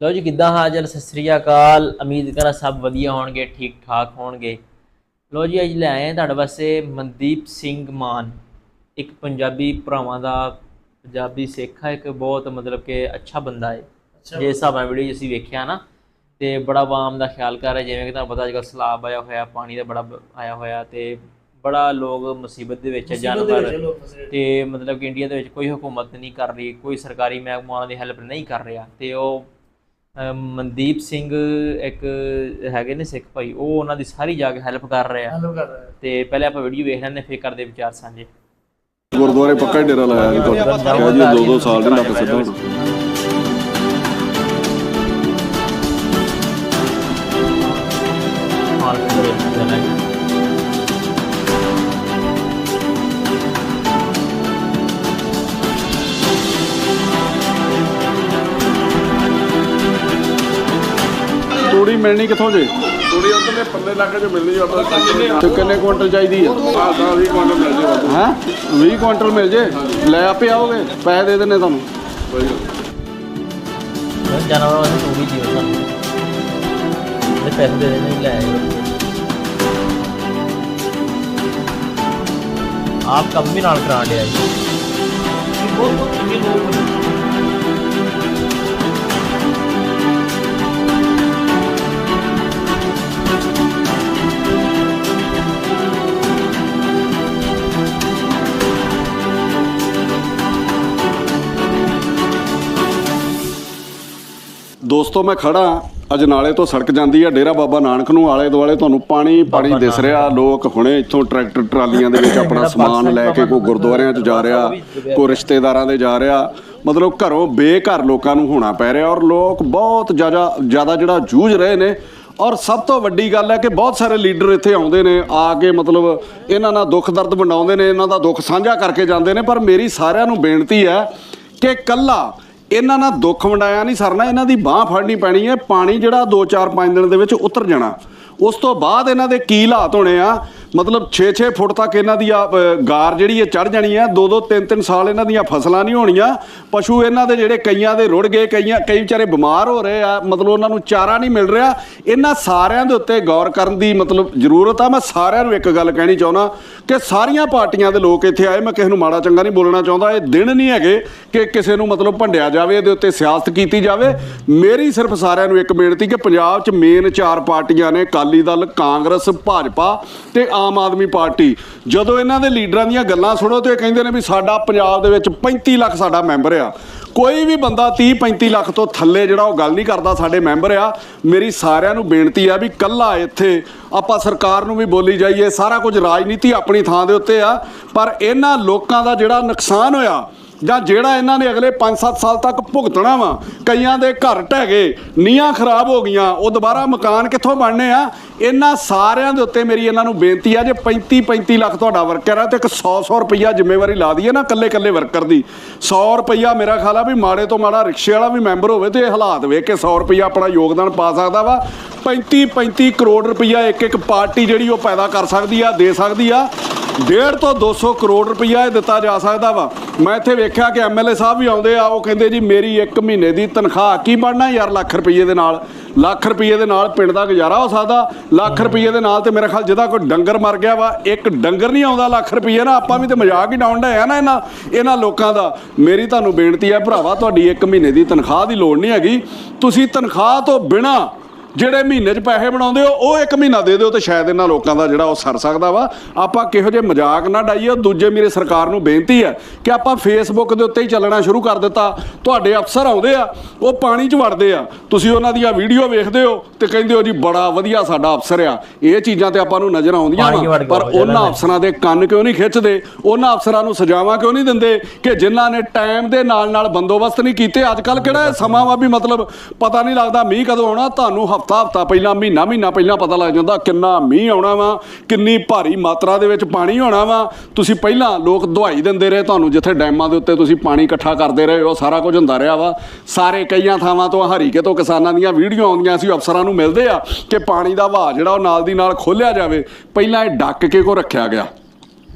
ਲੋ ਜੀ ਕਿੱਦਾਂ ਹਾਜ਼ਰ? ਸਤਿ ਸ੍ਰੀ ਅਕਾਲ। ਉਮੀਦ ਕਰਾਂ ਸਭ ਵਧੀਆ ਹੋਣਗੇ ਠੀਕ ਠਾਕ ਹੋਣਗੇ। ਲੋ ਜੀ ਅੱਜ ਲੈ ਆਏ ਤੁਹਾਡੇ ਵਾਸਤੇ ਮਨਦੀਪ ਸਿੰਘ ਮਾਨ। ਇੱਕ ਪੰਜਾਬੀ ਭਰਾਵਾਂ ਦਾ ਪੰਜਾਬੀ ਸਿੱਖ ਹੈ ਇੱਕ ਬਹੁਤ ਮਤਲਬ ਕਿ ਅੱਛਾ ਬੰਦਾ ਹੈ ਜੇ ਹਿਸਾਬ ਨਾਲ ਵੀਡੀਓ ਅਸੀਂ ਵੇਖਿਆ ਨਾ ਤੇ ਬੜਾ ਆਵਾਮ ਦਾ ਖਿਆਲ ਕਰ ਰਿਹਾ ਜਿਵੇਂ ਕਿ ਤੁਹਾਨੂੰ ਪਤਾ ਅੱਜ ਕੱਲ੍ਹ ਸਲਾਬ ਆਇਆ ਹੋਇਆ ਪਾਣੀ ਦਾ ਬੜਾ ਆਇਆ ਹੋਇਆ ਤੇ ਬੜਾ ਲੋਕ ਮੁਸੀਬਤ ਦੇ ਵਿੱਚ ਜਾਨਵਰ। ਤੇ ਮਤਲਬ ਕਿ ਇੰਡੀਆ ਦੇ ਵਿੱਚ ਕੋਈ ਹਕੂਮਤ ਨਹੀਂ ਕਰ ਰਹੀ ਕੋਈ ਸਰਕਾਰੀ ਮਹਿਕਮਾ ਉਹਨਾਂ ਦੀ ਹੈਲਪ ਨਹੀਂ ਕਰ ਰਿਹਾ ਤੇ ਉਹ ਮਨਦੀਪ ਸਿੰਘ ਇੱਕ ਹੈਗੇ ਨੇ ਸਿੱਖ ਭਾਈ ਉਹ ਉਹਨਾਂ ਦੀ ਸਾਰੀ ਜਾ ਕੇ ਹੈਲਪ ਕਰ ਰਿਹਾ ਤੇ ਪਹਿਲੇ ਆਪਾਂ ਵੀਡੀਓ ਵੇਖ ਲੈਂਦੇ ਫਿਰ ਕਰਦੇ ਵਿਚਾਰ ਸਾਂਝੇ। ਗੁਰਦੁਆਰੇ ਪੱਕਾ ਹੀ ਡੇਰਾ ਲਾਇਆ ਜੀ ਤੁਹਾਡਾ। ਦੋ ਦੋ ਸਾਲ ਦੇ ਲੱਗ ਸਿੱਧਾ ਤੂੜੀ ਮਿਲਣੀ ਕਿੱਥੋਂ ਜੇ? ਤੂੜੀ ਉਧਰਲੇ ਪੱਲੇ ਲੱਗ ਕੇ ਮਿਲਣੀ ਆਪਾਂ ਤੇ ਕਿੰਨੇ ਕੁਇੰਟਲ ਚਾਹੀਦੀ ਆ? ਆ 20 ਕੁਇੰਟਲ ਮਿਲ ਜੇ ਹੈ? 20 ਕੁਇੰਟਲ ਮਿਲ ਜੇ? ਲੈ ਆਪੇ ਆਓਗੇ। ਪੈਸੇ ਦੇ ਦਿੰਨੇ ਤੁਹਾਨੂੰ। ਜਾਨਵਰਾਂ ਵਾਸਤੇ ਤੂੜੀ ਦਿਓ ਸਾਨੂੰ ਤੇ। ਪੈਸੇ ਦੇ ਦੇਣੇ ਲੈ ਆਇਓ। ਆਪ ਕੰਮ ਵੀ ਨਾਲ ਕਰਾ ਲਿਆ ਜੀ। ਦੋਸਤੋ ਮੈਂ ਖੜਾ ਅਜਨਾਲੇ ਤੋਂ ਸੜਕ ਜਾਂਦੀ ਆ ਡੇਰਾ ਬਾਬਾ ਨਾਨਕ ਨੂੰ। ਆਲੇ ਦੁਆਲੇ ਤੁਹਾਨੂੰ ਪਾਣੀ ਪਾਣੀ ਦਿਸ ਰਿਹਾ। ਲੋਕ ਹੁਣੇ ਇੱਥੋਂ ਟਰੈਕਟਰ ਟਰਾਲੀਆਂ ਦੇ ਵਿੱਚ ਆਪਣਾ ਸਮਾਨ ਲੈ ਕੇ ਕੋਈ ਗੁਰਦੁਆਰਿਆਂ 'ਚ ਜਾ ਰਿਹਾ ਕੋਈ ਰਿਸ਼ਤੇਦਾਰਾਂ ਦੇ ਜਾ ਰਿਹਾ। ਮਤਲਬ ਘਰੋਂ ਬੇਘਰ ਲੋਕਾਂ ਨੂੰ ਹੋਣਾ ਪੈ ਰਿਹਾ ਔਰ ਲੋਕ ਬਹੁਤ ਜ਼ਿਆਦਾ ਜ਼ਿਆਦਾ ਜਿਹੜਾ ਜੂਝ ਰਹੇ ਨੇ। ਔਰ ਸਭ ਤੋਂ ਵੱਡੀ ਗੱਲ ਹੈ ਕਿ ਬਹੁਤ ਸਾਰੇ ਲੀਡਰ ਇੱਥੇ ਆਉਂਦੇ ਨੇ ਆ ਕੇ ਮਤਲਬ ਇਹਨਾਂ ਨਾਲ ਦੁੱਖ ਦਰਦ ਵੰਡਾਉਂਦੇ ਨੇ ਇਹਨਾਂ ਦਾ ਦੁੱਖ ਸਾਂਝਾ ਕਰਕੇ ਜਾਂਦੇ ਨੇ। ਪਰ ਮੇਰੀ ਸਾਰਿਆਂ ਨੂੰ ਬੇਨਤੀ ਹੈ ਕਿ ਕੱਲਾ ਇਹਨਾਂ ਨਾਲ ਦੁੱਖ ਵੰਡਾਇਆ ਨਹੀਂ ਸਰਨਾ, ਇਹਨਾਂ ਦੀ ਬਾਹ ਫੜਨੀ ਪੈਣੀ ਹੈ, ਪਾਣੀ ਜਿਹੜਾ 2-4-5 ਦਿਨ ਦੇ ਵਿੱਚ ਉਤਰ ਜਾਣਾ। ਉਸ ਤੋਂ ਬਾਅਦ ਇਹਨਾਂ ਦੇ ਕੀ ਹਾਲਾਤ ਹੋਣੇ ਆ? ਮਤਲਬ 6-6 ਫੁੱਟ ਤੱਕ ਇਹਨਾਂ ਦੀ ਆ, ਗਾਰ ਜਿਹੜੀ ਹੈ ਚੜ ਜਾਣੀ ਹੈ 2-2 3-3 ਸਾਲ ਇਹਨਾਂ ਦੀਆਂ ਫਸਲਾਂ ਨਹੀਂ ਹੋਣੀਆਂ। ਪਸ਼ੂ ਇਹਨਾਂ ਦੇ ਜਿਹੜੇ ਕਈਆਂ ਦੇ ਰੁੜ ਗਏ ਕਈਆਂ ਕਈ ਵਿਚਾਰੇ ਬਿਮਾਰ ਹੋ ਰਹੇ ਆ ਮਤਲਬ ਉਹਨਾਂ ਨੂੰ ਚਾਰਾ ਨਹੀਂ ਮਿਲ ਰਿਹਾ। ਇਹਨਾਂ ਸਾਰਿਆਂ ਦੇ ਉੱਤੇ ਗੌਰ ਕਰਨ ਦੀ ਮਤਲਬ ਜ਼ਰੂਰਤ ਆ। ਮੈਂ ਸਾਰਿਆਂ ਨੂੰ ਇੱਕ ਗੱਲ ਕਹਿਣੀ ਚਾਹੁੰਦਾ ਕਿ ਸਾਰੀਆਂ ਪਾਰਟੀਆਂ ਦੇ ਲੋਕ ਇੱਥੇ ਆਏ ਮੈਂ ਕਿਸੇ ਨੂੰ ਮਾੜਾ ਚੰਗਾ ਨਹੀਂ ਬੋਲਣਾ ਚਾਹੁੰਦਾ। ਇਹ ਦਿਨ ਨਹੀਂ ਹੈਗੇ ਕਿ ਕਿਸੇ ਨੂੰ ਮਤਲਬ ਭੰਡਿਆ ਜਾਵੇ ਇਹਦੇ ਉੱਤੇ ਸਿਆਸਤ ਕੀਤੀ ਜਾਵੇ। ਮੇਰੀ ਸਿਰਫ ਸਾਰਿਆਂ ਨੂੰ ਇੱਕ ਬੇਨਤੀ ਕਿ ਪੰਜਾਬ 'ਚ ਮੇਨ ਚਾਰ ਪਾਰਟੀਆਂ ਨੇ ਅਕਾਲੀ ਦਲ ਕਾਂਗਰਸ ਭਾਜਪਾ ਤੇ ਆਮ ਆਦਮੀ ਪਾਰਟੀ। ਜਦੋਂ ਇਹਨਾਂ ਦੇ ਲੀਡਰਾਂ ਦੀਆਂ ਗੱਲਾਂ ਸੁਣੋ ਤੇ ਇਹ ਕਹਿੰਦੇ ਨੇ ਵੀ ਸਾਡਾ ਪੰਜਾਬ ਦੇ ਵਿੱਚ 35 ਲੱਖ ਸਾਡਾ ਮੈਂਬਰ ਆ। ਕੋਈ ਵੀ ਬੰਦਾ 30 35 ਲੱਖ ਤੋਂ ਥੱਲੇ ਜਿਹੜਾ ਉਹ ਗੱਲ ਨਹੀਂ ਕਰਦਾ ਸਾਡੇ ਮੈਂਬਰ ਆ। ਮੇਰੀ ਸਾਰਿਆਂ ਨੂੰ ਬੇਨਤੀ ਆ ਵੀ ਕੱਲਾ ਇੱਥੇ ਆਪਾਂ ਸਰਕਾਰ ਨੂੰ ਵੀ ਬੋਲੀ ਜਾਈਏ। ਸਾਰਾ ਕੁਝ ਰਾਜਨੀਤੀ ਆਪਣੀ ਥਾਂ ਦੇ ਉੱਤੇ ਆ। ਪਰ ਇਹਨਾਂ ਲੋਕਾਂ ਦਾ ਜਿਹੜਾ ਨੁਕਸਾਨ ਹੋਇਆ ਜਾਂ ਜਿਹੜਾ ਇਹਨਾਂ ਨੇ ਅਗਲੇ 5-7 ਸਾਲ ਤੱਕ ਭੁਗਤਣਾ ਵਾ, ਕਈਆਂ ਦੇ ਘਰ ਢਹਿ ਗਏ ਨੀਆਂ ਖਰਾਬ ਹੋ ਗਈਆਂ, ਉਹ ਦੁਬਾਰਾ ਮਕਾਨ ਕਿੱਥੋਂ ਬਣਨੇ ਆ? ਇਹਨਾਂ ਸਾਰਿਆਂ ਦੇ ਉੱਤੇ ਮੇਰੀ ਇਹਨਾਂ ਨੂੰ ਬੇਨਤੀ ਆ, ਜੇ 35-35 ਲੱਖ ਤੁਹਾਡਾ ਵਰਕਰ ਆ, ਤੇ ਇੱਕ 100-100 ਰੁਪਈਆ ਜ਼ਿੰਮੇਵਾਰੀ ਲਾ ਦਈਏ ਨਾ ਕੱਲੇ-ਕੱਲੇ ਵਰਕਰ ਦੀ। 100 ਰੁਪਈਆ ਮੇਰਾ ਖਿਆਲ ਆ ਵੀ ਮਾੜੇ ਤੋਂ ਮਾੜਾ ਰਿਕਸ਼ੇ ਵਾਲਾ ਵੀ ਮੈਂਬਰ ਹੋਵੇ ਤੇ ਇਹ ਹਾਲਾਤ ਵੇਖ ਕੇ 100 ਰੁਪਈਆ ਆਪਣਾ ਯੋਗਦਾਨ ਪਾ ਸਕਦਾ ਵਾ। 35-35 ਕਰੋੜ ਰੁਪਈਆ ਇੱਕ ਇੱਕ ਪਾਰਟੀ ਜਿਹੜੀ ਉਹ ਪੈਦਾ ਕਰ ਸਕਦੀ ਆ, ਦੇ ਸਕਦੀ ਆ। ਡੇਢ ਤੋਂ 200 ਕਰੋੜ ਰੁਪਈਆ ਇਹ ਦਿੱਤਾ ਜਾ ਸਕਦਾ ਵਾ। ਮੈਂ ਇੱਥੇ ਵੇਖਿਆ ਕਿ ਐਮਐਲਏ ਸਾਹਿਬ ਵੀ ਆਉਂਦੇ ਆ, ਉਹ ਕਹਿੰਦੇ ਜੀ, ਮੇਰੀ 1 ਮਹੀਨੇ ਦੀ ਤਨਖਾਹ ਕੀ ਬਣਨਾ ਯਾਰ ਲੱਖ ਰੁਪਈਏ ਦੇ ਨਾਲ? ਲੱਖ ਰੁਪਈਏ ਦੇ ਨਾਲ ਪਿੰਡ ਦਾ ਗੁਜ਼ਾਰਾ ਹੋ ਸਕਦਾ। ਲੱਖ ਰੁਪਈਏ ਦੇ ਨਾਲ ਤੇ ਮੇਰੇ ਖਿਆਲ ਜਿਹਦਾ ਕੋਈ ਡੰਗਰ ਮਰ ਗਿਆ ਵਾ, ਇੱਕ ਡੰਗਰ ਨਹੀਂ ਆਉਂਦਾ ਲੱਖ ਰੁਪਈਏ ਨਾ ਆਪਾਂ ਵੀ ਤੇ ਮਜ਼ਾਕ ਹੀ ਡਾਉਣ ਡਏ ਨਾ ਇਹਨਾਂ ਇਹਨਾਂ ਲੋਕਾਂ ਦਾ। ਮੇਰੀ ਤੁਹਾਨੂੰ ਬੇਨਤੀ ਹੈ ਭਰਾਵਾ, ਤੁਹਾਡੀ 1 ਮਹੀਨੇ ਦੀ ਤਨਖਾਹ ਦੀ ਲੋੜ ਨਹੀਂ ਹੈਗੀ। ਤੁਸੀਂ ਤਨਖਾਹ ਤੋਂ ਬਿਨਾ ਜਿਹੜੇ ਮਹੀਨੇ 'ਚ ਪੈਸੇ ਬਣਾਉਂਦੇ ਹੋ ਉਹ ਇੱਕ ਮਹੀਨਾ ਦੇ ਦਿਓ ਤੇ ਸ਼ਾਇਦ ਇਹਨਾਂ ਲੋਕਾਂ ਦਾ ਜਿਹੜਾ ਉਹ ਸਰ ਸਕਦਾ ਵਾ। ਆਪਾਂ ਕਿਹੋ ਜਿਹੇ ਮਜ਼ਾਕ ਨਾ ਡਾਈਏ ਦੂਜੇ ਮੇਰੇ ਸਰਕਾਰ ਨੂੰ ਬੇਨਤੀ ਹੈ ਕਿ ਆਪਾਂ ਫੇਸਬੁੱਕ ਦੇ ਉੱਤੇ ਹੀ ਚੱਲਣਾ ਸ਼ੁਰੂ ਕਰ ਦਿੱਤਾ। ਤੁਹਾਡੇ ਅਫਸਰ ਆਉਂਦੇ ਆ ਉਹ ਪਾਣੀ 'ਚ ਵੜਦੇ ਆ। ਤੁਸੀਂ ਉਹਨਾਂ ਦੀਆਂ ਵੀਡੀਓ ਵੇਖਦੇ ਹੋ ਤੇ ਕਹਿੰਦੇ ਹੋ ਜੀ ਬੜਾ ਵਧੀਆ ਸਾਡਾ ਅਫਸਰ ਆ। ਇਹ ਚੀਜ਼ਾਂ ਤੇ ਆਪਾਂ ਨੂੰ ਨਜ਼ਰ ਆਉਂਦੀਆਂ ਵਾ। ਪਰ ਉਹਨਾਂ। ਅਫਸਰਾਂ ਦੇ ਕੰਨ ਕਿਉਂ ਨਹੀਂ ਖਿੱਚਦੇ? ਉਹਨਾਂ ਅਫਸਰਾਂ ਨੂੰ ਸਜ਼ਾਵਾਂ ਕਿਉਂ ਨਹੀਂ ਦਿੰਦੇ ਕਿ ਜਿਨ੍ਹਾਂ ਨੇ ਟਾਈਮ ਦੇ ਨਾਲ ਨਾਲ ਬੰਦੋਬਸਤ ਨਹੀਂ ਕੀਤੇ? ਅੱਜ ਕੱਲ ਕਿਹੜਾ ਸਮਾਂ ਵਾ ਵੀ ਮਤਲਬ ਪਤਾ ਨਹੀਂ ਲੱਗਦਾ ਮੀਂਹ ਕਦੋਂ ਆਉਣਾ ਤੁਹਾਨੂੰ ਹਫਤਾ ਹਫਤਾ ਪਹਿਲਾਂ, ਮਹੀਨਾ ਮਹੀਨਾ ਪਹਿਲਾਂ ਪਤਾ ਲੱਗ ਜਾਂਦਾ ਕਿੰਨਾ ਮੀਂਹ ਆਉਣਾ ਵਾ, ਕਿੰਨੀ ਭਾਰੀ ਮਾਤਰਾ ਦੇ ਵਿੱਚ ਪਾਣੀ ਹੋਣਾ ਵਾ। ਤੁਸੀਂ ਪਹਿਲਾਂ ਲੋਕ ਦਵਾਈ ਦਿੰਦੇ ਰਹੇ ਤੁਹਾਨੂੰ, ਜਿੱਥੇ ਡੈਮਾਂ ਦੇ ਉੱਤੇ ਤੁਸੀਂ ਪਾਣੀ ਇਕੱਠਾ ਕਰਦੇ ਰਹੇ, ਉਹ ਸਾਰਾ ਕੁਝ ਹੁੰਦਾ ਰਿਹਾ ਵਾ। ਸਾਰੇ ਕਈਆਂ ਥਾਵਾਂ ਤੋਂ ਹਰੀਕੇ ਤੋਂ ਕਿਸਾਨਾਂ ਦੀਆਂ ਵੀਡੀਓ ਆਉਂਦੀਆਂ ਸੀ, ਅਫਸਰਾਂ ਨੂੰ ਮਿਲਦੇ ਆ ਕਿ ਪਾਣੀ ਦਾ ਵਹਾਅ ਜਿਹੜਾ ਉਹ ਨਾਲ ਦੀ ਨਾਲ ਖੋਲਿਆ ਜਾਵੇ। ਪਹਿਲਾਂ ਇਹ ਡੱਕ ਕੇ ਕੋ ਰੱਖਿਆ ਗਿਆ?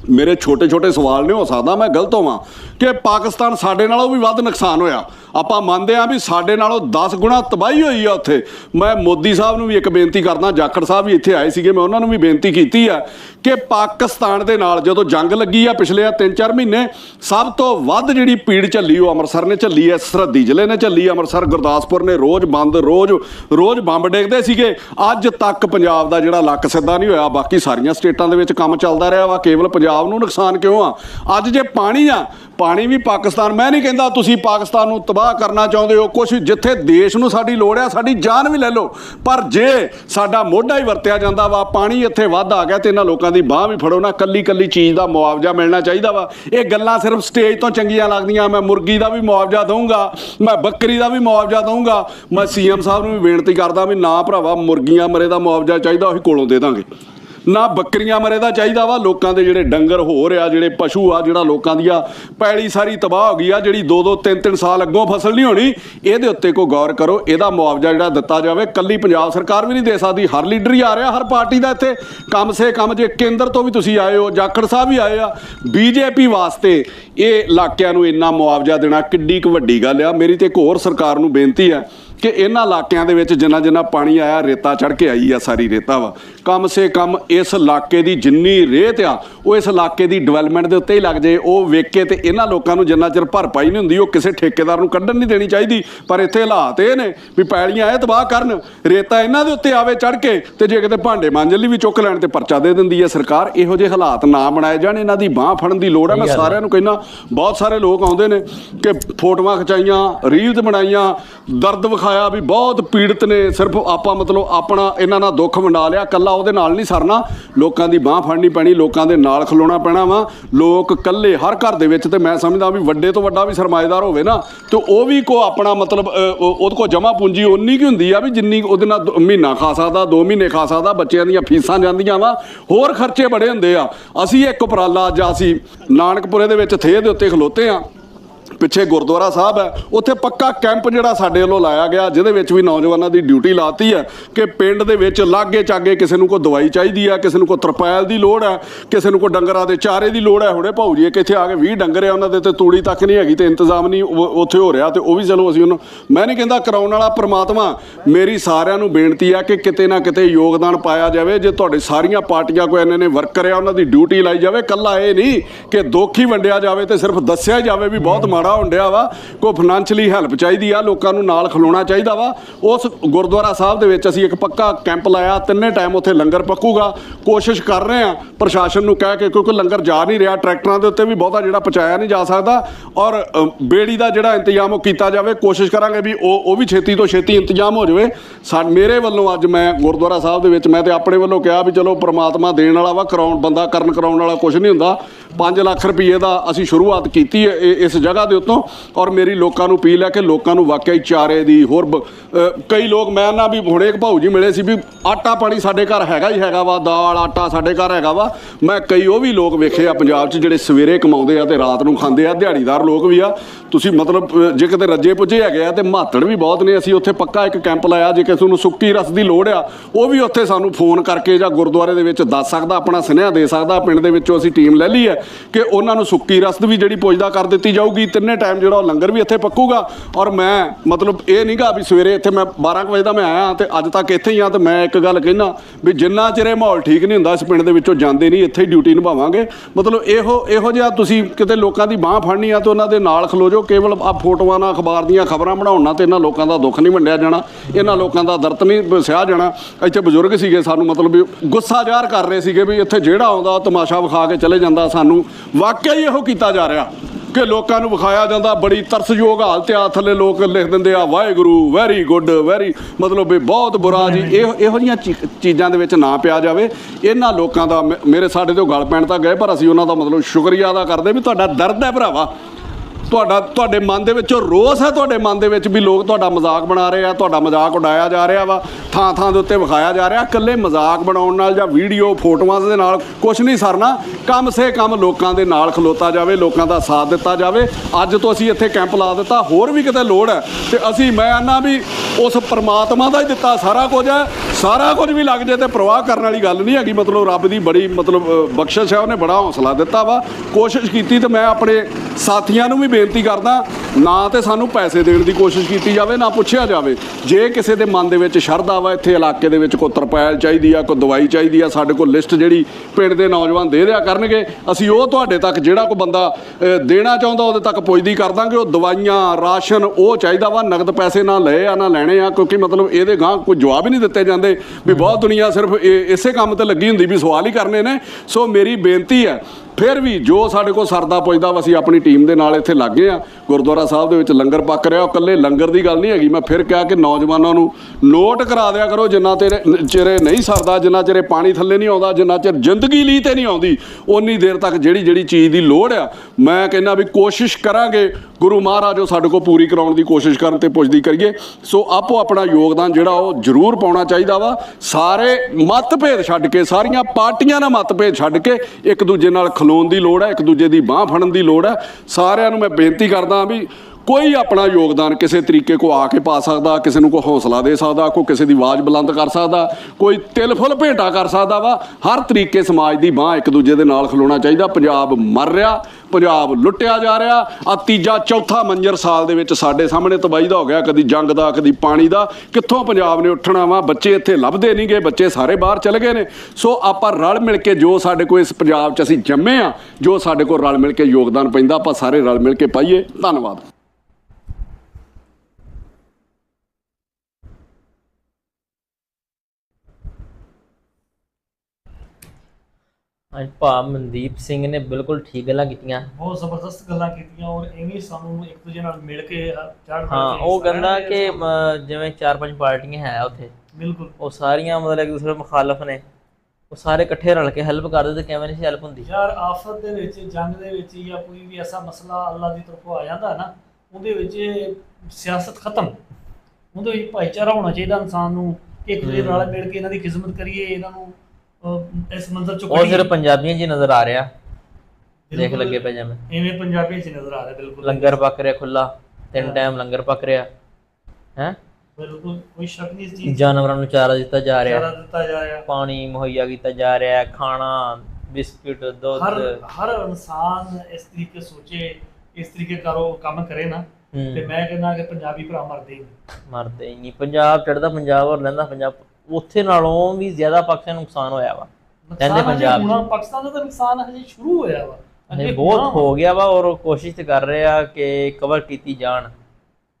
ਮੇਰੇ ਛੋਟੇ ਛੋਟੇ ਸਵਾਲ ਨੇ ਹੋ ਸਕਦਾ ਮੈਂ ਗਲਤ ਹੋਵਾਂ ਕਿ ਪਾਕਿਸਤਾਨ ਸਾਡੇ ਨਾਲੋਂ ਵੀ ਵੱਧ ਨੁਕਸਾਨ ਹੋਇਆ। ਆਪਾਂ ਮੰਨਦੇ ਆ ਵੀ ਸਾਡੇ ਨਾਲੋਂ 10 ਗੁਣਾ ਤਬਾਹੀ ਹੋਈ ਆ ਉੱਥੇ। ਮੈਂ ਮੋਦੀ ਸਾਹਿਬ ਨੂੰ ਵੀ ਇੱਕ ਬੇਨਤੀ ਕਰਦਾ, ਜਾਖੜ ਸਾਹਿਬ ਵੀ ਇੱਥੇ ਆਏ ਸੀਗੇ, ਮੈਂ ਉਹਨਾਂ ਨੂੰ ਵੀ ਬੇਨਤੀ ਕੀਤੀ ਆ ਕਿ ਪਾਕਿਸਤਾਨ ਦੇ ਨਾਲ ਜਦੋਂ ਜੰਗ ਲੱਗੀ ਆ ਪਿਛਲੇ ਆ 3-4 ਮਹੀਨੇ, ਸਭ ਤੋਂ ਵੱਧ ਜਿਹੜੀ ਪੀੜ ਝੱਲੀ ਉਹ ਅੰਮ੍ਰਿਤਸਰ ਨੇ ਝੱਲੀ ਐ, ਸਰਹੱਦੀ ਜ਼ਿਲ੍ਹੇ ਨੇ ਝੱਲੀ, ਅੰਮ੍ਰਿਤਸਰ, ਗੁਰਦਾਸਪੁਰ ਨੇ ਰੋਜ਼ ਬੰਦ, ਰੋਜ਼ ਰੋਜ਼ ਬੰਬ ਡੇਗਦੇ ਸੀਗੇ। ਅੱਜ ਤੱਕ ਪੰਜਾਬ ਦਾ ਜਿਹੜਾ ਲੱਕ ਸਿੱਧਾ ਨਹੀਂ ਹੋਇਆ, ਬਾਕੀ ਸਾਰੀਆਂ ਸਟੇਟਾਂ ਦੇ ਵਿੱਚ ਕੰਮ ਚੱਲਦਾ ਰਿਹਾ ਵਾ, ਕੇਵਲ ਪੰਜਾਬ ਨੂੰ ਨੁਕਸਾਨ ਕਿਉਂ ਆ? ਅੱਜ ਜੇ ਪਾਣੀ ਆ, ਪਾਣੀ ਵੀ ਪਾਕਿਸਤਾਨ, ਮੈਂ ਨਹੀਂ ਕਹਿੰਦਾ ਤੁਸੀਂ ਪਾਕਿਸਤਾਨ ਨੂੰ ਤਬਾਹ ਕਰਨਾ ਚਾਹੁੰਦੇ ਹੋ ਕੁਝ ਜਿੱਥੇ ਦੇਸ਼ ਨੂੰ ਸਾਡੀ ਲੋੜ ਆ ਸਾਡੀ ਜਾਨ ਵੀ ਲੈ ਲਓ। ਪਰ ਜੇ ਸਾਡਾ ਮੋਢਾ ਹੀ ਵਰਤਿਆ ਜਾਂਦਾ ਵਾ, ਪਾਣੀ ਇੱਥੇ ਵੱਧ ਆ ਗਿਆ ਤੇ ਇਹਨਾਂ ਲੋਕਾਂ ਦੀ ਬਾਹ ਵੀ ਫੜੋ ਨਾ ਕੱਲੀ ਕੱਲੀ ਚੀਜ਼ ਦਾ ਮੁਆਵਜ਼ਾ ਮਿਲਣਾ ਚਾਹੀਦਾ ਵਾ। ਇਹ ਗੱਲਾਂ ਸਿਰਫ ਸਟੇਜ ਤੋਂ ਚੰਗੀਆਂ ਲੱਗਦੀਆਂ, ਮੈਂ ਮੁਰਗੀ ਦਾ ਵੀ ਮੁਆਵਜ਼ਾ ਦਊਂਗਾ, ਮੈਂ ਬੱਕਰੀ ਦਾ ਵੀ ਮੁਆਵਜ਼ਾ ਦਊਂਗਾ। ਮੈਂ ਸੀਐਮ ਸਾਹਿਬ ਨੂੰ ਵੀ ਬੇਨਤੀ ਕਰਦਾ ਵੀ ਨਾ ਭਰਾਵਾ, ਮੁਰਗੀਆਂ ਮਰੇ ਦਾ ਮੁਆਵਜ਼ਾ ਚਾਹੀਦਾ, ਉਹੀ ਕੋਲੋਂ ਦੇ ਦਾਂਗੇ। ਨਾ ਬੱਕਰੀਆਂ ਮਰੇ ਦਾ ਚਾਹੀਦਾ ਵਾ, ਲੋਕਾਂ ਦੇ ਜਿਹੜੇ ਡੰਗਰ ਹੋ ਰਿਆ ਜਿਹੜੇ ਪਸ਼ੂ ਆ, ਜਿਹੜਾ ਲੋਕਾਂ ਦੀ ਆ ਪੈਲੀ ਸਾਰੀ ਤਬਾਹ ਹੋ ਗਈ ਆ, ਜਿਹੜੀ 2-2 3-3 ਸਾਲ ਅੱਗੋਂ ਫਸਲ ਨਹੀਂ ਹੋਣੀ, ਇਹਦੇ ਉੱਤੇ ਕੋ ਗੌਰ ਕਰੋ, ਇਹਦਾ ਮੁਆਵਜ਼ਾ ਜਿਹੜਾ ਦਿੱਤਾ ਜਾਵੇ। ਕੱਲੀ ਪੰਜਾਬ ਸਰਕਾਰ ਵੀ ਨਹੀਂ ਦੇ ਸਕਦੀ, ਹਰ ਲੀਡਰ ਹੀ ਆ ਰਿਹਾ, ਹਰ ਪਾਰਟੀ ਦਾ ਇੱਥੇ। ਕੰਮ ਸੇ ਕੰਮ ਜੇ ਕੇਂਦਰ ਤੋਂ ਵੀ ਤੁਸੀਂ ਆਏ ਹੋ, ਜਾਖੜ ਸਾਹਿਬ ਵੀ ਆਏ ਆ ਬੀਜੇਪੀ ਵਾਸਤੇ ਇਹ ਇਲਾਕਿਆਂ ਨੂੰ ਇੰਨਾ ਮੁਆਵਜ਼ਾ ਦੇਣਾ ਕਿੱਡੀ ਕੁ ਵੱਡੀ ਗੱਲ ਆ। ਮੇਰੀ ਤੇ ਇੱਕ ਹੋਰ ਸਰਕਾਰ ਨੂੰ ਬੇਨਤੀ ਹੈ ਕਿ ਇਹਨਾਂ ਇਲਾਕਿਆਂ ਦੇ ਵਿੱਚ ਜਿੰਨਾ ਜਿੰਨਾ ਪਾਣੀ ਆਇਆ ਰੇਤਾ ਚੜ ਕੇ ਆਈ ਆ ਸਾਰੀ ਰੇਤਾ ਵਾ। ਕਮ ਸੇ ਕਮ ਇਸ ਇਲਾਕੇ ਦੀ ਜਿੰਨੀ ਰੇਤ ਆ ਉਹ ਇਸ ਇਲਾਕੇ ਦੀ ਡਿਵੈਲਪਮੈਂਟ ਦੇ ਉੱਤੇ ਹੀ ਲੱਗ ਜੇ। ਉਹ ਵੇਖ ਕੇ ਤੇ ਇਹਨਾਂ ਲੋਕਾਂ ਨੂੰ ਜਿੰਨਾ ਚਿਰ ਭਰਪਾਈ ਨਹੀਂ ਹੁੰਦੀ ਉਹ ਕਿਸੇ ਠੇਕੇਦਾਰ ਨੂੰ ਕੱਢਣ ਨਹੀਂ ਦੇਣੀ ਚਾਹੀਦੀ। ਪਰ ਇੱਥੇ ਹਾਲਾਤ ਇਹ ਨੇ ਵੀ ਪੈਲੀਆਂ ਇਹ ਤਬਾਹ ਕਰਨ ਰੇਤਾ ਇਹਨਾਂ ਦੇ ਉੱਤੇ ਆਵੇ ਚੜ ਕੇ ਤੇ ਜੇ ਕਿਤੇ ਭਾਂਡੇ ਮਾਂਜਣ ਲਈ ਵੀ ਚੁੱਕ ਲੈਣ ਤੇ ਪਰਚਾ ਦੇ ਦਿੰਦੀ ਹੈ ਸਰਕਾਰ ਇਹੋ ਜਿਹੇ ਹਾਲਾਤ ਨਾ ਬਣਾਏ ਜਾਣ। ਇਹਨਾਂ ਦੀ ਬਾਹ ਫੜਨ ਦੀ ਲੋੜ ਹੈ ਮੈਂ ਸਾਰਿਆਂ ਨੂੰ ਕਹਿੰਦਾ ਬਹੁਤ ਸਾਰੇ ਲੋਕ ਆਉਂਦੇ ਨੇ ਕਿ ਫੋਟੋਆਂ ਖਿਚਾਈਆਂ ਰੀਲਸ ਬਣਾਈਆਂ ਦਰਦ ਵਿਖਾਇਆ ਵੀ ਬਹੁਤ ਪੀੜਤ ਨੇ, ਸਿਰਫ ਆਪਾਂ ਮਤਲਬ ਆਪਣਾ ਇਹਨਾਂ ਨਾਲ ਦੁੱਖ ਵੰਡਾ ਲਿਆ ਕੱਲਾ ਉਹਦੇ ਨਾਲ ਨਹੀਂ ਸਰਨਾ। ਲੋਕਾਂ ਦੀ ਬਾਹ ਫੜਨੀ ਪੈਣੀ, ਲੋਕਾਂ ਦੇ ਨਾਲ ਖਲੋਣਾ ਪੈਣਾ ਵਾ। ਲੋਕ ਕੱਲੇ ਹਰ ਘਰ ਦੇ ਵਿੱਚ ਤੇ ਮੈਂ ਸਮਝਦਾ ਵੀ ਵੱਡੇ ਤੋਂ ਵੱਡਾ ਵੀ ਸਰਮਾਏਦਾਰ ਹੋਵੇ ਨਾ, ਤੇ ਉਹ ਵੀ ਕੋ ਆਪਣਾ ਮਤਲਬ ਉਹਦੇ ਕੋ ਜਮਾ ਪੂੰਜੀ ਉਨੀ ਕੀ ਹੁੰਦੀ ਆ ਵੀ ਜਿੰਨੀ ਉਹਦੇ ਨਾਲ ਦੋ- ਮਹੀਨਾ ਖਾ ਸਕਦਾ 2 ਮਹੀਨੇ ਖਾ ਸਕਦਾ, ਬੱਚਿਆਂ ਦੀਆਂ ਫੀਸਾਂ ਜਾਂਦੀਆਂ ਵਾ, ਹੋਰ ਖਰਚੇ ਬੜੇ ਹੁੰਦੇ ਆ। ਅਸੀਂ ਇੱਕ ਉਪਰਾਲਾ ਅੱਜ ਅਸੀਂ ਨਾਨਕਪੁਰੇ ਦੇ ਵਿੱਚ ਥੇ ਦੇ ਉੱਤੇ ਖਲੋਤੇ ਆ। ਪਿੱਛੇ ਗੁਰਦੁਆਰਾ ਸਾਹਿਬ ਹੈ, ਉੱਥੇ ਪੱਕਾ ਕੈਂਪ ਜਿਹੜਾ ਸਾਡੇ ਵੱਲੋਂ ਲਾਇਆ ਗਿਆ, ਜਿਹਦੇ ਵਿੱਚ ਵੀ ਨੌਜਵਾਨਾਂ ਦੀ ਡਿਊਟੀ ਲਾਤੀ ਹੈ ਕਿ ਪਿੰਡ ਦੇ ਵਿੱਚ ਲਾਗੇ ਚਾਗੇ ਕਿਸੇ ਨੂੰ ਕੋਈ ਦਵਾਈ ਚਾਹੀਦੀ ਹੈ, ਕਿਸੇ ਨੂੰ ਕੋਈ ਤਰਪਾਲ ਦੀ ਲੋੜ ਹੈ, ਕਿਸੇ ਨੂੰ ਕੋਈ ਡੰਗਰਾਂ ਦੇ ਚਾਰੇ ਦੀ ਲੋੜ ਹੈ। ਹੁਣੇ ਭਾਊ ਜੀ, ਇੱਕ ਇੱਥੇ ਆ ਕੇ 20 ਡੰਗਰ ਆ, ਉਹਨਾਂ ਦੇ ਤੇ ਤੂੜੀ ਤੱਕ ਨਹੀਂ ਹੈਗੀ ਤੇ ਇੰਤਜ਼ਾਮ ਨਹੀਂ ਉੱਥੇ ਹੋ ਰਿਹਾ ਤੇ ਉਹ ਵੀ ਚਲੋ ਅਸੀਂ ਉਹਨੂੰ, ਮੈਂ ਨਹੀਂ ਕਹਿੰਦਾ ਕਰਾਉਣ ਵਾਲਾ ਪ੍ਰਮਾਤਮਾ, ਮੇਰੀ ਸਾਰਿਆਂ ਨੂੰ ਬੇਨਤੀ ਹੈ ਕਿ ਕਿਤੇ ਨਾ ਕਿਤੇ ਯੋਗਦਾਨ ਪਾਇਆ ਜਾਵੇ, ਜੇ ਤੁਹਾਡੇ ਸਾਰੀਆਂ ਪਾਰਟੀਆਂ ਕੋਈ ਇੰਨੇ ਨੇ ਵਰਕਰ ਆ, ਉਹਨਾਂ ਦੀ ਡਿਊਟੀ ਲਾਈ ਜਾਵੇ, ਕੱਲਾ ਇਹ ਨਹੀਂ ਕਿ ਦੁੱਖ ਹੀ ਵੰਡਿਆ ਜਾਵੇ ਤੇ ਸਿਰਫ ਦੱਸਿਆ ਹੀ ਜਾਵੇ ਵੀ ਬਹੁਤ ਮਾੜਾ ਹੁੰਦਿਆ ਵਾ, ਕੋਈ ਫਾਈਨੈਂਸ਼ਲੀ ਹੈਲਪ ਚਾਹੀਦੀ ਆ, ਲੋਕਾਂ ਨੂੰ ਨਾਲ ਖਲੋਣਾ ਚਾਹੀਦਾ ਵਾ। ਉਸ ਗੁਰਦੁਆਰਾ ਸਾਹਿਬ ਦੇ ਵਿੱਚ ਅਸੀਂ ਇੱਕ ਪੱਕਾ ਕੈਂਪ ਲਾਇਆ, ਤਿੰਨੇ ਟਾਈਮ ਉੱਥੇ ਲੰਗਰ ਪੱਕੂਗਾ। ਕੋਸ਼ਿਸ਼ ਕਰ ਰਹੇ ਆ ਪ੍ਰਸ਼ਾਸਨ ਨੂੰ ਕਹਿ ਕੇ, ਕਿਉਂਕਿ ਲੰਗਰ ਜਾ ਨਹੀਂ ਰਿਹਾ, ਟਰੈਕਟਰਾਂ ਦੇ ਉੱਤੇ ਵੀ ਬਹੁਤਾ ਜਿਹੜਾ ਪਹੁੰਚਾਇਆ ਨਹੀਂ ਜਾ ਸਕਦਾ। ਔਰ ਬੇੜੀ ਦਾ ਜਿਹੜਾ ਇੰਤਜ਼ਾਮ ਉਹ ਕੀਤਾ ਜਾਵੇ, ਕੋਸ਼ਿਸ਼ ਕਰਾਂਗੇ ਵੀ ਉਹ ਉਹ ਵੀ ਛੇਤੀ ਤੋਂ ਛੇਤੀ ਇੰਤਜ਼ਾਮ ਹੋ ਜਾਵੇ। ਸਾ, ਮੇਰੇ ਵੱਲੋਂ ਅੱਜ ਮੈਂ ਗੁਰਦੁਆਰਾ ਸਾਹਿਬ ਦੇ ਵਿੱਚ, ਮੈਂ ਤੇ ਆਪਣੇ ਵੱਲੋਂ ਕਿਹਾ ਵੀ ਚਲੋ ਪ੍ਰਮਾਤਮਾ ਦੇਣ ਵਾਲਾ ਵਾ, ਕਰਾਉਣ, ਬੰਦਾ ਕਰਨ ਕਰਾਉਣ ਵਾਲਾ ਕੁਝ ਨਹੀਂ ਹੁੰਦਾ। 5 ਲੱਖ ਰੁਪਏ ਦਾ ਅਸੀਂ ਸ਼ੁਰੂਆਤ ਕੀਤੀ ਹੈ, ਇਹ- ਇਸ ਜਗ੍ਹਾ ਦੇ ਉੱਤੋਂ ਔਰ ਮੇਰੀ ਲੋਕਾਂ ਨੂੰ ਅਪੀਲ ਹੈ ਕਿ ਲੋਕਾਂ ਨੂੰ ਵਾਕਿਆ ਹੀ ਚਾਰੇ ਦੀ ਹੋਰ ਕਈ ਲੋਕ, ਮੈਂ ਨਾ ਵੀ ਹੁਣੇ ਇੱਕ ਭਾਊ ਜੀ ਮਿਲੇ ਸੀ ਵੀ ਆਟਾ ਪਾਣੀ ਸਾਡੇ ਘਰ ਹੈਗਾ ਹੀ ਹੈਗਾ ਵਾ, ਦਾਲ, ਆਟਾ ਸਾਡੇ ਘਰ ਹੈਗਾ ਵਾ। ਮੈਂ ਕਈ ਉਹ ਵੀ ਲੋਕ ਵੇਖੇ ਆ ਪੰਜਾਬ 'ਚ ਜਿਹੜੇ ਸਵੇਰੇ ਕਮਾਉਂਦੇ ਆ ਤੇ ਰਾਤ ਨੂੰ ਖਾਂਦੇ ਆ, ਦਿਹਾੜੀਦਾਰ ਲੋਕ ਵੀ ਆ। ਤੁਸੀਂ ਮਤਲਬ ਜੇ ਕਿਤੇ ਰੱਜੇ ਪੁੱਜੇ ਹੈਗੇ ਆ ਤੇ ਮਾਤੜ ਵੀ ਬਹੁਤ ਨੇ, ਅਸੀਂ ਉੱਥੇ ਪੱਕਾ ਇੱਕ ਕੈਂਪ ਲਾਇਆ, ਜੇ ਕਿਸੇ ਨੂੰ ਸੁੱਕੀ ਰਸ ਦੀ ਲੋੜ ਆ, ਉਹ ਵੀ ਉੱਥੇ ਸਾਨੂੰ ਫੋਨ ਕਰਕੇ ਜਾਂ ਗੁਰਦੁਆਰੇ ਦੇ ਵਿੱਚ ਦੱਸ ਸਕਦਾ, ਆਪਣਾ ਸੁਨੇਹਾ ਦੇ ਸਕਦਾ, ਪਿੰਡ ਦੇ ਵਿੱਚੋਂ ਅਸੀਂ ਟੀਮ ਲੈ ਲਈ ਹੈ ਕਿ ਉਹਨਾਂ ਨੂੰ ਸੁੱਕੀ ਰਸ ਵੀ ਜਿਹੜੀ ਪੁੱਜਦਾ ਕਰ ਦਿੱਤੀ ਜਾਊਗੀ ਤਿੰਨੇ ਟਾਈਮ ਜਿਹੜਾ ਉਹ ਲੰਗਰ ਵੀ ਇੱਥੇ ਪੱਕੂਗਾ। ਔਰ ਮੈਂ ਮਤਲਬ ਇਹ ਨਹੀਂਗਾ ਵੀ ਸਵੇਰੇ ਇੱਥੇ ਮੈਂ 12 ਕੁ ਵਜੇ ਦਾ ਮੈਂ ਆਇਆ ਤੇ ਅੱਜ ਤੱਕ ਇੱਥੇ ਹੀ ਆ ਤੇ ਮੈਂ ਇੱਕ ਗੱਲ ਕਹਿਣਾ ਵੀ ਜਿੰਨਾ ਚਿਰ ਇਹ ਮਾਹੌਲ ਠੀਕ ਨਹੀਂ ਹੁੰਦਾ ਇਸ ਪਿੰਡ ਦੇ ਵਿੱਚੋਂ ਜਾਂਦੇ ਨਹੀਂ, ਇੱਥੇ ਹੀ ਡਿਊਟੀ ਨਿਭਾਵਾਂਗੇ। ਮਤਲਬ ਇਹੋ ਇਹੋ ਜਿਹਾ ਤੁਸੀਂ ਕਿਤੇ ਲੋਕਾਂ ਦੀ ਬਾਹ ਫੜਨੀ ਆ ਤੇ ਉਹਨਾਂ ਦੇ ਨਾਲ ਖਲੋ ਜਾਓ। ਕੇਵਲ ਆ ਫੋਟੋਆਂ ਨਾਲ, ਅਖਬਾਰ ਦੀਆਂ ਖਬਰਾਂ ਬਣਾਉਣ ਨਾਲ ਤੇ ਇਹਨਾਂ ਲੋਕਾਂ ਦਾ ਦੁੱਖ ਨਹੀਂ ਵੰਡਿਆ ਜਾਣਾ। ਇਹਨਾਂ ਲੋਕਾਂ ਦਾ ਦਰਦ ਨਹੀਂ ਸਿਆ ਜਾਣਾ। ਇੱਥੇ ਬਜ਼ੁਰਗ ਸੀਗੇ, ਸਾਨੂੰ ਮਤਲਬ ਵੀ ਗੁੱਸਾ ਜ਼ਾਹਰ ਕਰ ਰਹੇ ਸੀਗੇ ਵੀ ਇੱਥੇ ਜਿਹੜਾ ਆਉਂਦਾ ਉਹ ਤਮਾਸ਼ਾ ਵਿਖਾ ਕੇ ਚਲੇ ਜਾਂਦਾ ਸਾਨੂੰ। ਵਾਕਿਆ ਹੀ ਇਹੋ ਕੀਤਾ ਜਾ ਰਿਹਾ। ਕਿ ਲੋਕਾਂ ਨੂੰ ਵਿਖਾਇਆ ਜਾਂਦਾ ਬੜੀ ਤਰਸਯੋਗ ਹਾਲਤ ਆ। ਥੱਲੇ ਲੋਕ ਲਿਖ ਦਿੰਦੇ ਆ ਵਾਹਿਗੁਰੂ ਵੈਰੀ ਗੁੱਡ ਵੈਰੀ ਮਤਲਬ ਵੀ ਬਹੁਤ ਬੁਰਾ ਜੀ। ਇਹੋ ਇਹੋ ਜਿਹੀਆਂ ਚੀ- ਚੀਜ਼ਾਂ ਦੇ ਵਿੱਚ ਨਾ ਪਿਆ ਜਾਵੇ। ਇਹਨਾਂ ਲੋਕਾਂ ਦਾ ਮੇਰੇ ਸਾਡੇ ਤੋਂ ਗਲ ਪੈਣ ਤਾਂ ਗਏ ਪਰ ਅਸੀਂ ਉਹਨਾਂ ਦਾ ਮਤਲਬ ਸ਼ੁਕਰੀਆ ਅਦਾ ਕਰਦੇ ਵੀ ਤੁਹਾਡਾ ਦਰਦ ਹੈ ਭਰਾਵਾ। ਤੁਹਾਡਾ, ਤੁਹਾਡੇ ਮਨ ਦੇ ਵਿੱਚ ਰੋਸ ਹੈ, ਤੁਹਾਡੇ ਮਨ ਦੇ ਵਿੱਚ ਵੀ ਲੋਕ ਤੁਹਾਡਾ ਮਜ਼ਾਕ ਬਣਾ ਰਹੇ ਆ, ਤੁਹਾਡਾ ਮਜ਼ਾਕ ਉਡਾਇਆ ਜਾ ਰਿਹਾ ਵਾ ਥਾਂ ਥਾਂ ਦੇ ਉੱਤੇ ਵਿਖਾਇਆ ਜਾ ਰਿਹਾ, ਇਕੱਲੇ ਮਜ਼ਾਕ ਬਣਾਉਣ ਨਾਲ ਜਾਂ ਵੀਡੀਓ ਫੋਟੋਆਂ ਦੇ ਨਾਲ ਕੁਝ ਨਹੀਂ ਸਰਨਾ, ਕੰਮ ਸੇ ਕੰਮ ਲੋਕਾਂ ਦੇ ਨਾਲ ਖਲੋਤਾ ਜਾਵੇ, ਲੋਕਾਂ ਦਾ ਸਾਥ ਦਿੱਤਾ ਜਾਵੇ। ਅੱਜ ਤੋਂ ਅਸੀਂ ਇੱਥੇ ਕੈਂਪ ਲਾ ਦਿੱਤਾ, ਹੋਰ ਵੀ ਕਿਤੇ ਲੋੜ ਹੈ। ਤੇ ਅਸੀਂ, ਮੈਂ ਆਨਾ ਵੀ ਉਸ ਪਰਮਾਤਮਾ ਦਾ ਹੀ ਦਿੱਤਾ ਸਾਰਾ ਕੁਝ ਹੈ ਸਾਰਾ ਕੁਝ ਵੀ ਲੱਗ ਜੇ ਤੇ ਪ੍ਰਵਾਹ ਕਰਨ ਵਾਲੀ ਗੱਲ ਨਹੀਂ ਹੈਗੀ। ਮਤਲਬ ਰੱਬ ਦੀ ਬੜੀ, ਮਤਲਬ ਬਖਸ਼ਿਸ਼ ਹੈ, ਉਹਨੇ ਬੜਾ ਹੌਸਲਾ ਦਿੱਤਾ ਵਾ। ਕੋਸ਼ਿਸ਼ ਕੀਤੀ ਤੇ ਮੈਂ ਆਪਣੇ ਸਾਥੀਆਂ ਨੂੰ ਵੀ ਬੇਨਤੀ ਕਰਦਾ, ਨਾ ਤੇ ਸਾਨੂੰ ਪੈਸੇ ਦੇਣ ਦੀ ਕੋਸ਼ਿਸ਼ ਕੀਤੀ ਜਾਵੇ, ਨਾ ਪੁੱਛਿਆ ਜਾਵੇ। ਜੇ ਕਿਸੇ ਦੇ ਮਨ ਦੇ ਵਿੱਚ ਸ਼ਰਧਾ ਵਾ, ਇੱਥੇ ਇਲਾਕੇ ਦੇ ਵਿੱਚ ਕੋਈ ਤਰਪਾਲ ਚਾਹੀਦੀ ਆ, ਕੋਈ ਦਵਾਈ ਚਾਹੀਦੀ ਆ, ਸਾਡੇ ਕੋਲ ਲਿਸਟ ਜਿਹੜੀ ਪਿੰਡ ਦੇ ਨੌਜਵਾਨ ਦੇ ਦਿਆ ਕਰਨਗੇ, ਅਸੀਂ ਉਹ ਤੁਹਾਡੇ ਤੱਕ ਜਿਹੜਾ ਕੋਈ ਬੰਦਾ ਦੇਣਾ ਚਾਹੁੰਦਾ, ਉਹਦੇ ਤੱਕ ਪੁੱਜਦੀ ਕਰ ਦਾਂਗੇ। ਉਹ ਦਵਾਈਆਂ, ਰਾਸ਼ਨ ਉਹ ਚਾਹੀਦਾ ਵਾ ਨਗਦ ਪੈਸੇ ਨਾ ਲਏ ਆ, ਨਾ ਲੈਣੇ ਆ, ਕਿਉਂਕਿ ਮਤਲਬ ਇਹਦੇ ਗਾਂ ਕੋਈ ਜਵਾਬ ਹੀ ਨਹੀਂ ਦਿੱਤੇ ਜਾਂਦੇ। ਵੀ ਬਹੁਤ ਦੁਨੀਆ ਸਿਰਫ ਇਸੇ ਕੰਮ ਤੇ ਲੱਗੀ ਹੁੰਦੀ ਵੀ ਸਵਾਲ ਹੀ ਕਰਨੇ ਨੇ। ਸੋ ਮੇਰੀ ਬੇਨਤੀ ਹੈ ਫਿਰ ਵੀ ਜੋ ਸਾਡੇ ਕੋਲ ਸਰਦਾ ਪੁੱਜਦਾ ਵਾ, ਅਸੀਂ ਆਪਣੀ ਟੀਮ ਦੇ ਨਾਲ ਇੱਥੇ ਲੱਗੇ ਆ। ਗੁਰਦੁਆਰਾ ਸਾਹਿਬ ਦੇ ਵਿੱਚ ਲੰਗਰ ਪੱਕ ਰਿਹਾ, ਉਹ ਇਕੱਲੇ ਲੰਗਰ ਦੀ ਗੱਲ ਨਹੀਂ ਹੈਗੀ। ਮੈਂ ਫਿਰ ਕਿਹਾ ਕਿ ਨੌਜਵਾਨਾਂ ਨੂੰ ਨੋਟ ਕਰਾ ਦਿਆ ਕਰੋ, ਜਿੰਨਾ ਤੇਰੇ ਚਿਰੇ ਨਹੀਂ ਸਰਦਾ, ਜਿੰਨਾ ਚਿਰੇ ਪਾਣੀ ਥੱਲੇ ਨਹੀਂ ਆਉਂਦਾ, ਜਿੰਨਾ ਚਿਰ ਜ਼ਿੰਦਗੀ ਲਈ ਤੇ ਨਹੀਂ ਆਉਂਦੀ ਉਨੀ ਦੇਰ ਤੱਕ ਜਿਹੜੀ ਜਿਹੜੀ ਚੀਜ਼ ਦੀ ਲੋੜ ਆ, ਮੈਂ ਕਹਿੰਦਾ ਵੀ ਕੋਸ਼ਿਸ਼ ਕਰਾਂਗੇ, ਗੁਰੂ ਮਹਾਰਾਜ ਉਹ ਸਾਡੇ ਕੋਲ ਪੂਰੀ ਕਰਾਉਣ ਦੀ ਕੋਸ਼ਿਸ਼ ਕਰਨ ਤੇ ਪੁੱਜਦੀ ਕਰੀਏ। ਸੋ ਆਪੋ ਆਪਣਾ ਯੋਗਦਾਨ ਜਿਹੜਾ ਉਹ ਜ਼ਰੂਰ ਪਾਉਣਾ ਚਾਹੀਦਾ ਵਾ। ਸਾਰੇ ਮਤਭੇਦ ਛੱਡ ਕੇ, ਸਾਰੀਆਂ ਪਾਰਟੀਆਂ ਨਾਲ ਮਤਭੇਦ ਛੱਡ ਕੇ ਇੱਕ ਦੂਜੇ ਨਾਲ ਖਲੋਣ ਦੀ ਲੋੜ ਹੈ, ਇੱਕ ਦੂਜੇ ਦੀ ਬਾਹ ਫੜਨ ਦੀ ਲੋੜ ਹੈ। ਸਾਰਿਆਂ ਨੂੰ ਮੈਂ ਬੇਨਤੀ ਕਰਦਾ ਵੀ ਕੋਈ ਆਪਣਾ ਯੋਗਦਾਨ ਕਿਸੇ ਤਰੀਕੇ ਕੋ ਆ ਕੇ ਪਾ ਸਕਦਾ, ਕਿਸੇ ਨੂੰ ਕੋਈ ਹੌਸਲਾ ਦੇ ਸਕਦਾ, ਕੋਈ ਕਿਸੇ ਦੀ ਆਵਾਜ਼ ਬੁਲੰਦ ਕਰ ਸਕਦਾ, ਕੋਈ ਤਿਲ ਫੁੱਲ ਭੇਟਾ ਕਰ ਸਕਦਾ ਵਾ, ਹਰ ਤਰੀਕੇ ਸਮਾਜ ਦੀ ਬਾਹ ਇੱਕ ਦੂਜੇ ਦੇ ਨਾਲ ਖਲੋਣਾ ਚਾਹੀਦਾ। ਪੰਜਾਬ ਮਰ ਰਿਹਾ, ਪੰਜਾਬ ਲੁੱਟਿਆ ਜਾ ਰਿਹਾ ਆ ਤੀਜਾ ਚੌਥਾ ਮੰਜ਼ਰ ਸਾਲ ਦੇ ਵਿੱਚ ਸਾਡੇ ਸਾਹਮਣੇ ਤਬਾਹੀ ਦਾ ਹੋ ਗਿਆ, ਕਦੀ ਜੰਗ ਦਾ, ਕਦੀ ਪਾਣੀ ਦਾ। ਕਿੱਥੋਂ ਪੰਜਾਬ ਨੇ ਉੱਠਣਾ ਵਾ? ਬੱਚੇ ਇੱਥੇ ਲੱਭਦੇ ਨਹੀਂਗੇ ਬੱਚੇ ਸਾਰੇ ਬਾਹਰ ਚਲੇ ਗਏ ਨੇ। ਸੋ ਆਪਾਂ ਰਲ ਮਿਲ ਕੇ ਜੋ ਸਾਡੇ ਕੋਲ ਇਸ ਪੰਜਾਬ 'ਚ ਅਸੀਂ ਜੰਮੇ ਆ, ਜੋ ਸਾਡੇ ਕੋਲ ਰਲ ਮਿਲ ਕੇ ਯੋਗਦਾਨ ਪੈਂਦਾ, ਆਪਾਂ ਸਾਰੇ ਰਲ ਮਿਲ ਕੇ ਪਾਈਏ। ਧੰਨਵਾਦ। ਅੱਜ ਭਾ ਮਨਦੀਪ ਸਿੰਘ ਨੇ ਬਿਲਕੁਲ ਠੀਕ ਗੱਲਾਂ ਕੀਤੀਆਂ। ਬਹੁਤ ਜ਼ਬਰਦਸਤ ਗੱਲਾਂ ਕੀਤੀਆਂ ਔਰ ਐਵੇਂ ਸਾਨੂੰ ਇੱਕ ਦੂਜੇ ਨਾਲ ਮਿਲ ਕੇ ਚੜ੍ਹ ਹਾਂ ਉਹ ਕਹਿੰਦਾ ਕਿ ਅਮ, ਜਿਵੇਂ ਚਾਰ ਪੰਜ ਪਾਰਟੀਆਂ ਹੈ ਉੱਥੇ। ਬਿਲਕੁਲ। ਉਹ ਸਾਰੀਆਂ ਮਤਲਬ ਇੱਕ ਦੂਸਰੇ ਮੁਖਾਲਫ ਨੇ। ਉਹ ਸਾਰੇ ਇਕੱਠੇ ਰਲ ਕੇ ਹੈਲਪ ਕਰਦੇ ਤੇ ਕਿਵੇਂ ਨਹੀਂ ਸੀ ਹੈਲਪ ਹੁੰਦੀ। ਯਾਰ ਆਫਤ ਦੇ ਵਿੱਚ ਜੰਗ ਦੇ ਵਿੱਚ ਜਾਂ ਕੋਈ ਵੀ ਐਸਾ ਮਸਲਾ ਅੱਲਾ ਦੀ ਤਰਫੋਂ ਆ ਜਾਂਦਾ ਨਾ ਉਹਦੇ ਵਿੱਚ ਸਿਆਸਤ ਖਤਮ। ਉਹਦੇ ਵਿੱਚ ਭਾਈਚਾਰਾ ਹੋਣਾ ਚਾਹੀਦਾ ਇਨਸਾਨ ਨੂੰ ਕਿ ਇੱਕ ਦੂਜੇ ਨਾਲ ਮਿਲ ਕੇ ਇਹਨਾਂ ਦੀ ਖਿਦਮਤ ਕਰੀਏ ਇਹਨਾਂ ਨੂੰ ਇਸ ਮੰਜ਼ਰ ਚੋਂ ਉਹ ਕੱਢੀਏ। ਪੰਜਾਬੀਆਂ ਹੀ ਨਜ਼ਰ ਆ ਰਿਹਾ। ਦੇਖ। ਲੱਗੇ ਪਏ ਜਿਵੇਂ ਐਵੇਂ ਪੰਜਾਬੀ ਚ ਨਜ਼ਰ ਆ ਰਿਹਾ ਬਿਲਕੁਲ। ਲੰਗਰ ਪੱਕ ਰਿਹਾ ਖੁੱਲਾ ਤਿੰਨ ਟਾਈਮ ਲੰਗਰ ਪੱਕ ਰਿਹਾ। ਹੈ? ਬਿਲਕੁਲ ਕੋਈ ਸ਼ੱਕ ਨਹੀਂ ਇਸ ਚੀਜ਼ ਜਾਨਵਰਾਂ ਨੂੰ ਚਾਰਾ ਦਿੱਤਾ ਜਾ ਰਿਹਾ। ਚਾਰਾ ਦਿੱਤਾ ਜਾ ਰਿਹਾ। ਪਾਣੀ ਮੁਹੱਈਆ ਕੀਤਾ ਜਾ ਰਿਹਾ। ਖਾਣਾ ਬਿਸਕਿਟ ਹਰ ਦੁੱਧ। ਹਰ ਇਨਸਾਨ ਇਸ ਤਰੀਕੇ ਸੋਚੇ ਇਸ ਤਰੀਕੇ ਕਰੋ ਕੰਮ ਕਰੇ ਨਾ। ਤੇ ਮੈਂ ਕਹਿੰਦਾ ਕਿ ਪੰਜਾਬੀ ਭਰਾ ਮਰਦੇ ਹੀ ਨਹੀਂ। ਮਰਦੇ ਹੀ ਨਹੀਂ। ਪੰਜਾਬ ਚੜਦਾ ਪੰਜਾਬ ਔਰ ਲੈਂਦਾ ਪੰਜਾਬ ਉੱਥੇ ਨਾਲੋਂ ਵੀ ਜ਼ਿਆਦਾ ਪਾਕਿਸਤਾਨ ਨੂੰ ਨੁਕਸਾਨ ਹੋਇਆ ਵਾ। ਕਹਿੰਦੇ ਪੰਜਾਬ। ਹੋਣਾ ਪਾਕਿਸਤਾਨ ਦਾ ਤਾਂ ਨੁਕਸਾਨ ਹਜੇ ਸ਼ੁਰੂ ਹੋਇਆ ਵਾ। ਇਹ ਬਹੁਤ ਹੋ ਗਿਆ ਵਾ ਔਰ ਕੋਸ਼ਿਸ਼ ਤੇ ਕਰ ਰਹੇ ਆ ਕਿ ਕਵਰ ਕੀਤੀ ਜਾਣ।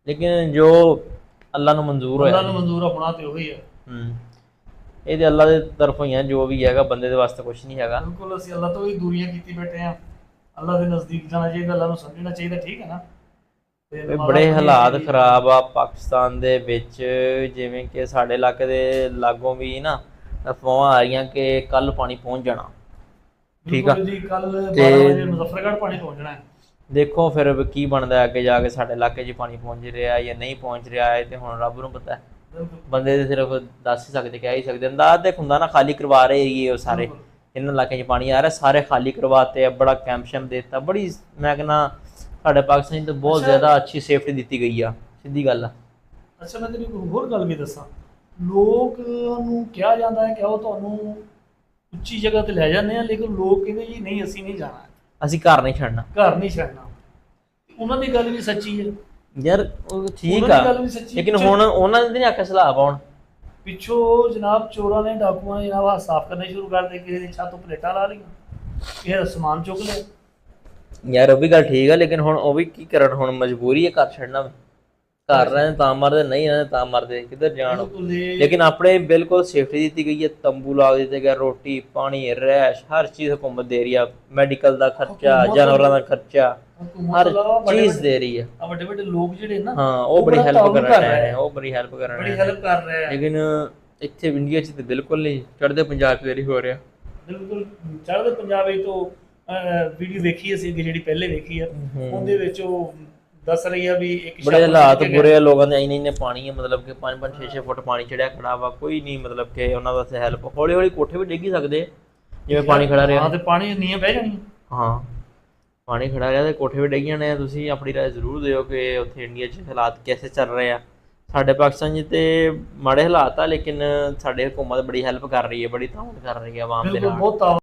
ਲੇਕਿਨ ਜੋ ਅੱਲਾ ਨੂੰ ਮਨਜ਼ੂਰ ਹੋਇਆ। ਨੂੰ ਮਨਜ਼ੂਰ ਹੋਣਾ ਤੇ ਉਹੀ ਹੈ ਹੂੰ। ਇਹ ਤੇ ਅੱਲਾ ਦੇ ਤਰਫੋਂ ਹੀ ਆ ਜੋ ਵੀ ਹੈਗਾ ਬੰਦੇ ਦੇ ਵਾਸਤੇ ਕੁਝ ਨਹੀਂ ਹੈਗਾ। ਬਿਲਕੁਲ ਅਸੀਂ ਅੱਲਾਹ ਤੋਂ ਵੀ ਦੂਰੀਆਂ ਕੀਤੀ ਬੈਠੇ ਆ। ਅੱਲਾਹ ਦੇ ਨਜ਼ਦੀਕ ਜਾਣਾ ਚਾਹੀਦਾ ਅੱਲਾਹ ਨੂੰ ਸਮਝਣਾ ਚਾਹੀਦਾ ਠੀਕ ਹੈ ਨਾ? ਬੜੇ ਹਾਲਾਤ ਖਰਾਬ ਆ ਪਾਕਿਸਤਾਨ ਦੇ ਵਿੱਚ ਜਿਵੇਂ ਕਿ ਸਾਡੇ ਇਲਾਕੇ ਦੇ ਲਾਗੋਂ ਵੀ ਨਾ ਅਫਵਾਹਾਂ ਆ ਰਹੀਆਂ ਕਿ ਕੱਲ ਪਾਣੀ ਪਹੁੰਚ ਜਾਣਾ। ਠੀਕ ਆ। ਜੀ ਕੱਲ 12 ਤੇ- ਵਜੇ ਮੁਜ਼ੱਫਰਗੜ੍ਹ ਪਾਣੀ ਪਹੁੰਚਣਾ ਹੈ। ਦੇਖੋ ਫਿਰ ਕੀ ਬਣਦਾ ਅੱਗੇ ਜਾ ਕੇ ਸਾਡੇ ਇਲਾਕੇ 'ਚ ਪਾਣੀ ਪਹੁੰਚ ਰਿਹਾ ਜਾਂ ਨਹੀਂ ਪਹੁੰਚ ਰਿਹਾ ਹੈ ਤੇ ਹੁਣ ਰੱਬ ਨੂੰ ਪਤਾ ਹੈ। ਬੰਦੇ ਦੇ ਸਿਰਫ ਦੱਸ ਹੀ ਸਕਦੇ ਕਹਿ ਹੀ ਸਕਦੇ ਅੰਦਾਜ਼ ਤੇ ਹੁੰਦਾ ਨਾ ਖਾਲੀ ਕਰਵਾ ਰਹੇ ਏਰੀਏ ਉਹ ਸਾਰੇ। ਇਹਨਾਂ ਇਲਾਕਿਆਂ 'ਚ ਪਾਣੀ ਆ ਰਿਹਾ ਸਾਰੇ ਖਾਲੀ ਕਰਵਾਤੇ ਆ ਬੜਾ ਕੈਂਪ ਦਿੱਤਾ। ਬੜੀ ਮੈਂ ਕਹਿੰਦਾ ਸਾਡੇ ਪਾਕਿਸਤਾਨ ਤਾਂ ਬਹੁਤ। ਜ਼ਿਆਦਾ ਅੱਛੀ ਸੇਫਟੀ ਦਿੱਤੀ ਗਈ ਆ ਸਿੱਧੀ ਗੱਲ ਆ। ਅੱਛਾ ਮੈਂ ਤੈਨੂੰ ਇੱਕ ਹੋਰ ਗੱਲ ਵੀ ਦੱਸਾਂ। ਲੋਕ ਨੂੰ ਕਿਹਾ ਜਾਂਦਾ ਹੈ ਕਿ ਉਹ ਤੁਹਾਨੂੰ ਉੱਚੀ ਜਗ੍ਹਾ ਤੇ ਲੈ ਜਾਂਦੇ ਆ ਲੇਕਿਨ ਲੋਕ ਕਹਿੰਦੇ ਜੀ ਨਹੀਂ ਅਸੀਂ ਨਹੀਂ ਜਾਣਾ। ਅਸੀਂ ਘਰ ਨਹੀਂ ਛੱਡਣਾ। ਘਰ ਨਹੀਂ ਛੱਡਣਾ। ਉਹਨਾਂ ਦੀ ਗੱਲ ਵੀ ਸੱਚੀ ਹੈ। ਯਾਰ ਉਹ ਠੀਕ ਆ। ਲੇਕਿਨ ਹੁਣ ਉਹਨਾਂ ਦੇ ਨਹੀਂ ਆਖਿਆ ਸਲਾਹ ਪਾਉਣ ਪਿੱਛੋਂ ਜਨਾਬ ਚੋਰਾਂ ਨੇ ਡਾਕੂਆਂ ਨੇ ਜਨਾਬ ਸਾਫ਼ ਕਰਨੇ ਸ਼ੁਰੂ ਕਰ ਦੇ ਕਿਸੇ ਦੀ ਛੱਤ ਤੋਂ ਪਲੇਟਾਂ ਲਾ ਲਈਆਂ ਦਾ ਸਮਾਨ ਚੁੱਕ ਲਿਆ। ਯਾਰ ਉਹ ਵੀ ਗੱਲ ਠੀਕ ਆ ਲੇਕਿਨ ਹੁਣ ਉਹ ਵੀ ਕੀ ਕਰਨ ਹੁਣ ਮਜਬੂਰੀ ਹੈ ਘਰ ਛੱਡਣਾ। ਘਰ ਰਹਿਣ ਤਾਂ ਮਰਦੇ ਨਹੀਂ ਰਹਿੰਦੇ ਤਾਂ ਮਰਦੇ ਕਿੱਧਰ ਜਾਣ ਲੇਕਿਨ ਆਪਣੇ ਬਿਲਕੁਲ ਸੇਫਟੀ ਦਿੱਤੀ ਗਈ ਹੈ ਤੰਬੂ ਲਾ ਦਿੱਤੇ ਗਏ ਰੋਟੀ ਪਾਣੀ ਰਹਿਸ਼ ਹਰ ਚੀਜ਼ ਹਕੂਮਤ ਦੇ ਰਹੀ ਆ ਮੈਡੀਕਲ ਦਾ ਖਰਚਾ ਜਾਨਵਰਾਂ ਦਾ ਖਰਚਾ ਹਰ ਚੀਜ਼ ਦੇ ਰਹੀ ਆ। ਆ ਵੱਡੇ ਵੱਡੇ ਲੋਕ ਜਿਹੜੇ ਨਾ ਹਾਂ ਉਹ ਬੜੀ ਹੈਲਪ ਕਰ ਰਹੇ ਰਹੇ ਨੇ ਉਹ ਬੜੀ ਹੈਲਪ ਕਰ ਰਹੇ ਨੇ। ਹੈਲਪ ਕਰ ਰਿਹਾ ਹੈ ਲੇਕਿਨ ਇੱਥੇ ਇੰਡੀਆ 'ਚ ਤਾਂ ਬਿਲਕੁਲ ਨਹੀਂ ਚੜ੍ਹਦੇ ਪੰਜਾਬ 'ਚ ਹੋ ਰਿਹਾ। ਬਿਲਕੁਲ ਚੜ੍ਹਦੇ ਪੰਜਾਬ ਵਿੱਚ ਤੋਂ ਵੀਡੀਓ ਵੇਖੀ ਅਸੀਂ ਜਿਹੜੀ ਪਹਿਲੇ ਵੇਖੀ ਆ। ਉਹਦੇ ਵਿੱਚ ਉਹ ਦੱਸ ਰਹੀ ਆ ਵੀ ਇੱਕ ਬੜੇ ਹਾਲਾਤ ਬੁਰੇ ਆ ਲੋਕਾਂ ਦੇ ਇੰਨੇ ਇੰਨੇ ਪਾਣੀ ਹੈ ਮਤਲਬ ਕਿ 5-5 6-6 ਫੁੱਟ ਪਾਣੀ ਚੜਿਆ ਖੜਾ ਵਾ ਕੋਈ ਨਹੀਂ ਮਤਲਬ ਕਿ ਉਹਨਾਂ ਵਾਸਤੇ ਹੈਲਪ ਹੌਲੀ ਹੌਲੀ ਕੋਠੇ ਵੀ ਡਿੱਗ ਸਕਦੇ ਜਿਵੇਂ ਪਾਣੀ ਖੜਾ ਰਿਹਾ। ਹਾਂ ਤੇ ਪਾਣੀ ਨੀਆਂ ਬਹਿ ਜਾਣੀਆਂ ਹਾਂ ਪਾਣੀ ਖੜਾ ਰਿਹਾ ਤੇ ਕੋਠੇ ਵੀ ਡਿੱਗ ਜਾਣੇ ਆ ਤੁਸੀਂ ਆਪਣੀ ਰਾਏ ਜ਼ਰੂਰ ਦਿਓ ਕਿ ਉੱਥੇ ਇੰਡੀਆ 'ਚ ਹਾਲਾਤ ਕਿਵੇਂ ਚੱਲ ਰਹੇ ਆ। ਸਾਡੇ ਪਾਕਿਸਤਾਨ 'ਚ ਤੇ ਮਾੜੇ ਹਾਲਾਤ ਆ ਲੇਕਿਨ ਸਾਡੇ ਹਕੂਮਤ ਬੜੀ ਹੈਲਪ ਕਰ ਰਹੀ ਹੈ ਬੜੀ ਤਾਉਨ ਕਰ ਰਹੀ ਹੈ ਆਵਾਮ ਦੇ ਨਾਲ। ਬਹੁਤ